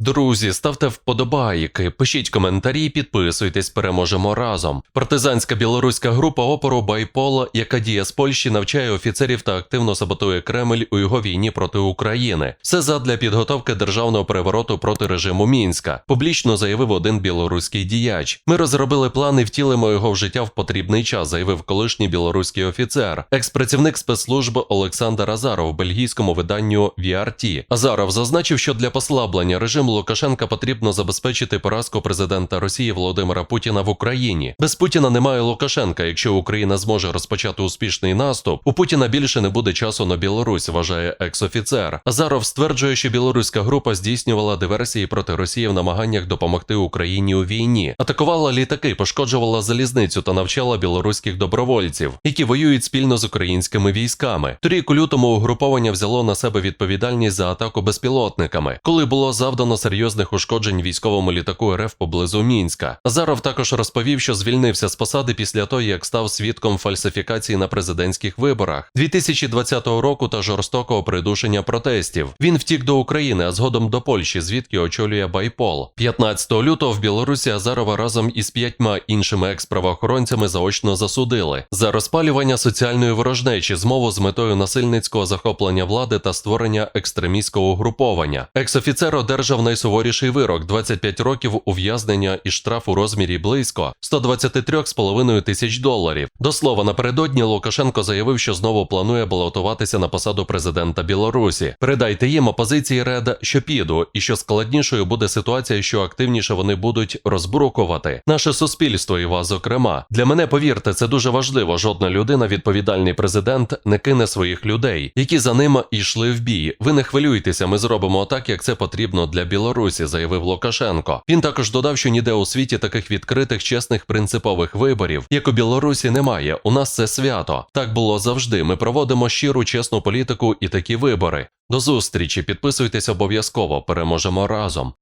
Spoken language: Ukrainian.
Друзі, ставте вподобайки, пишіть коментарі, підписуйтесь, переможемо разом. Партизанська білоруська група опору Байпола, яка діє з Польщі, навчає офіцерів та активно саботує Кремль у його війні проти України. Все задля підготовки державного перевороту проти режиму Мінська. Публічно заявив один білоруський діяч. Ми розробили план і втілимо його в життя в потрібний час, заявив колишній білоруський офіцер, експрацівник спецслужби Олександр Азаров в бельгійському виданню VRT. Азаров зазначив, що для послаблення режиму Лукашенка потрібно забезпечити поразку президента Росії Володимира Путіна в Україні. Без Путіна немає Лукашенка. Якщо Україна зможе розпочати успішний наступ, у Путіна більше не буде часу на Білорусь, вважає екс-офіцер. Азаров стверджує, що білоруська група здійснювала диверсії проти Росії в намаганнях допомогти Україні у війні, атакувала літаки, пошкоджувала залізницю та навчала білоруських добровольців, які воюють спільно з українськими військами. Торік у лютому угруповання взяло на себе відповідальність за атаку безпілотниками, коли було завдано серйозних ушкоджень військовому літаку РФ поблизу Мінська. Азаров також розповів, що звільнився з посади після того, як став свідком фальсифікації на президентських виборах 2020 року та жорстокого придушення протестів. Він втік до України, а згодом до Польщі, звідки очолює Байпол. 15 лютого в Білорусі Азарова разом із п'ятьма іншими екс-правоохоронцями заочно засудили за розпалювання соціальної ворожнечі, змову з метою насильницького захоплення влади та створення екстремістського угруповання. Екс-офіцер одержав найсуворіший вирок 25 років ув'язнення і штраф у розмірі близько 123,5 тисяч доларів. До слова, напередодні Лукашенко заявив, що знову планує балотуватися на посаду президента Білорусі. Передайте їм опозиції Реда, що піду, і що складнішою буде ситуація, що активніше вони будуть розбрукувати наше суспільство і вас, зокрема. Для мене повірте, це дуже важливо. Жодна людина, відповідальний президент, не кине своїх людей, які за ним йшли в бій. Ви не хвилюйтеся, ми зробимо так, як це потрібно для Білорусі, заявив Лукашенко. Він також додав, що ніде у світі таких відкритих, чесних, принципових виборів, як у Білорусі, немає. У нас це свято. Так було завжди. Ми проводимо щиру, чесну політику і такі вибори. До зустрічі, підписуйтесь обов'язково, переможемо разом.